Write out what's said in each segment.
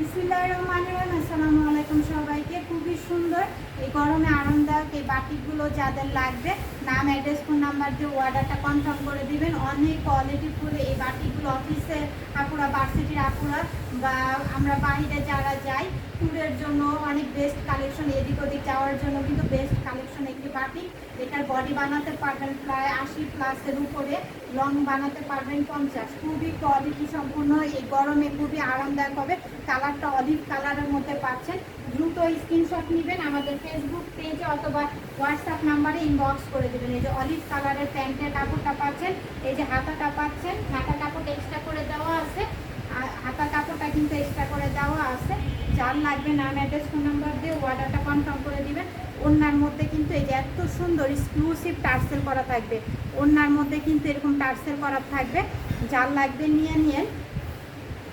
বিসমিল্লাহ রহমান রহিম, আসসালামু আলাইকুম সবাইকে। খুবই সুন্দর এই গরমে আরামদায়ক এই বাটিকগুলো যাদের লাগবে, নাম অ্যাড্রেস ফোন নাম্বার দিয়ে অর্ডারটা কনফার্ম করে দিবেন। অনেক কোয়ালিটি ফুল এই বাটিকগুলো অফিসে আপুরা ভার্সিটির আপুরা বা আমরা বাইরে যারা যাই ট্যুরের জন্য অনেক বেস্ট কালেকশন এদিক ওদিক যাওয়ার জন্য কিন্তু বেস্ট কালেকশন একটি বাটিক। এটার বডি বানাতে পারবেন প্রায় আশি প্লাসের উপরে লং বানাতে পারবেন পঞ্চাশ। খুবই কোয়ালিটি সম্পূর্ণ, এই গরমে খুবই আরামদায়ক হবে। কালারটা অলিভ কালারের মধ্যে পাচ্ছেন। দ্রুত স্ক্রিনশট নেবেন আমাদের ফেসবুক পেজে অথবা হোয়াটসঅ্যাপ নাম্বারে ইনবক্স করে দেবেন। এই যে অলিভ কালারের প্যান্টের কাপড়টা পাচ্ছেন, এই যে হাতাটা পাচ্ছেন হাতা কাপড় এক্সট্রা করে দেওয়া আছে আর হাতা কাপড়টা কিন্তু এক্সট্রা করে দেওয়া আছে। যার লাগবে নাম অ্যাড্রেস ফোন নাম্বার দিয়ে অর্ডারটা কনফার্ম করে দিবেন। ওনার মধ্যে কিন্তু এই যে এত সুন্দর এক্সক্লুসিভ টার্সেল করা থাকবে। ওনার মধ্যে কিন্তু এরকম টার্সেল করা থাকবে। যার লাগবে নিয়ে নিয়ে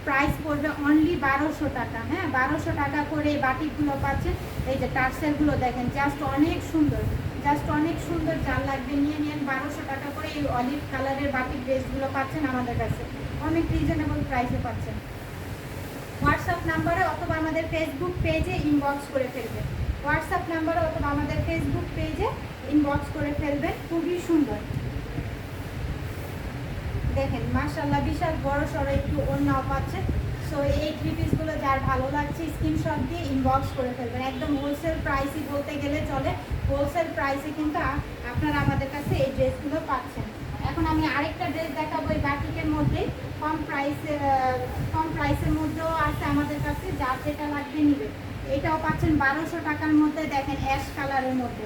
প্রাইস পড়বে অনলি বারোশো টাকা। হ্যাঁ বারোশো টাকা করে এই বাটিকগুলো পাচ্ছেন। এই যে টার্সেলগুলো দেখেন জাস্ট অনেক সুন্দর। জাস্ট অনেক সুন্দর যার লাগবে নিয়ে নিন বারোশো টাকা করে এই অলিভ কালারের বাটিক ড্রেসগুলো পাচ্ছেন আমাদের কাছে। অনেক রিজনেবল প্রাইসে পাচ্ছেন। হোয়াটসঅ্যাপ নাম্বারে অথবা আমাদের ফেসবুক পেজে ইনবক্স করে ফেলবেন। হোয়াটসঅ্যাপ নাম্বারে অথবা আমাদের ফেসবুক পেজে ইনবক্স করে ফেলবেন। খুবই সুন্দর। দেখেন মাশাল্লাহ বিশাল বড় সড়ো একটু অন্যাও পাচ্ছে সো এই থ্রি পিসগুলো যার ভালো লাগছে স্ক্রিনশট দিয়ে ইনবক্স করে ফেলবেন। একদম হোলসেল প্রাইসই বলতে গেলে চলে। হোলসেল প্রাইসে কিন্তু আপনারা আমাদের কাছে এই ড্রেসগুলো পাচ্ছেন। এখন আমি আরেকটা ড্রেস দেখাবো এই বাটিকের মধ্যে। কম প্রাইসে কম প্রাইসের মধ্যেও আছে আমাদের কাছে, যার যেটা লাগবে নিবে। এটাও পাচ্ছেন বারোশো টাকার মধ্যে, দেখেন অ্যাশ কালারের মধ্যে।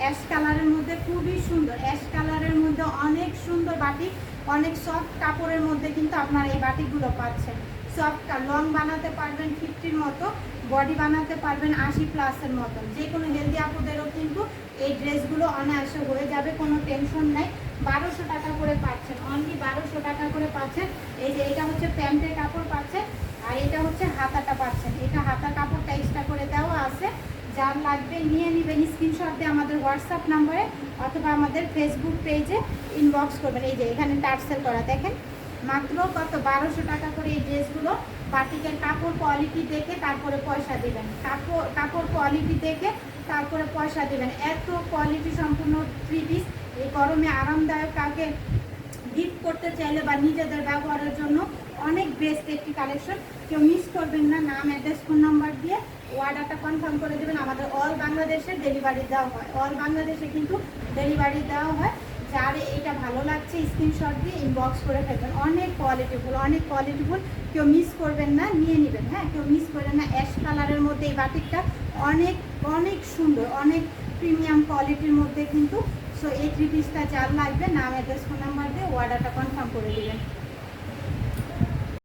অ্যাশ কালারের মধ্যে খুবই সুন্দর। অ্যাশ কালারের মধ্যে অনেক সুন্দর বাটিক, অনেক সফট কাপড়ের মধ্যে কিন্তু আপনারা এই বাটিকগুলো পাচ্ছেন। সফট লং বানাতে পারবেন ফিফটির মতো বডি বানাতে পারবেন আশি প্লাসের মতন যে কোনো হেলদি আপুদেরও কিন্তু এই ড্রেসগুলো অনায়াসে হয়ে যাবে, কোনো টেনশন নাই। বারোশো টাকা করে পাচ্ছেন অনলি বারোশো টাকা করে পাচ্ছেন। এই যে এটা হচ্ছে প্যান্টের কাপড় পাচ্ছেন, আর এটা হচ্ছে হাতাটা পাচ্ছেন। এটা হাতা কাপড়টা এক্সট্রা করে দেওয়া আছে। যার লাগবে নিয়ে নেবেন স্ক্রিনশট দিয়ে আমাদের হোয়াটসঅ্যাপ নাম্বারে অথবা আমাদের ফেসবুক পেজে ইনবক্স করবেন। এই যে এখানে টার্সেল করা, দেখেন। মাত্র কত? বারোশো টাকা করে এই ড্রেসগুলো। বাটিকের কাপড় কোয়ালিটি দেখে তারপরে পয়সা দেবেন। কাপড় কাপড় কোয়ালিটি দেখে তারপরে পয়সা দেবেন। এত কোয়ালিটি সম্পূর্ণ থ্রি পিস এই গরমে আরামদায়ক কাউকে গিফট করতে চাইলে বা নিজেদের ব্যবহারের জন্য অনেক বেস্ট একটি কালেকশন কেউ মিস করবেন না, নাম অ্যাড্রেস ফোন নাম্বার দিয়ে অর্ডারটা কনফার্ম করে দেবেন। আমাদের অল বাংলাদেশে ডেলিভারি দেওয়া হয়। অল বাংলাদেশে কিন্তু ডেলিভারি দেওয়া হয়। যার এটা ভালো লাগছে স্ক্রিনশট দিয়ে ইনবক্স করে ফেলবেন। অনেক কোয়ালিটিফুল অনেক কোয়ালিটিফুল কেউ মিস করবেন না, নিয়ে নেবেন হ্যাঁ? কেউ মিস করবেন না অ্যাশ কালারের মধ্যে এই বাটিকটা অনেক অনেক সুন্দর, অনেক প্রিমিয়াম কোয়ালিটির মধ্যে কিন্তু। সো এই থ্রি পিসটা যার লাগবে, নাম অ্যাড্রেস ফোন নাম্বার দিয়ে অর্ডারটা কনফার্ম করে দেবেন।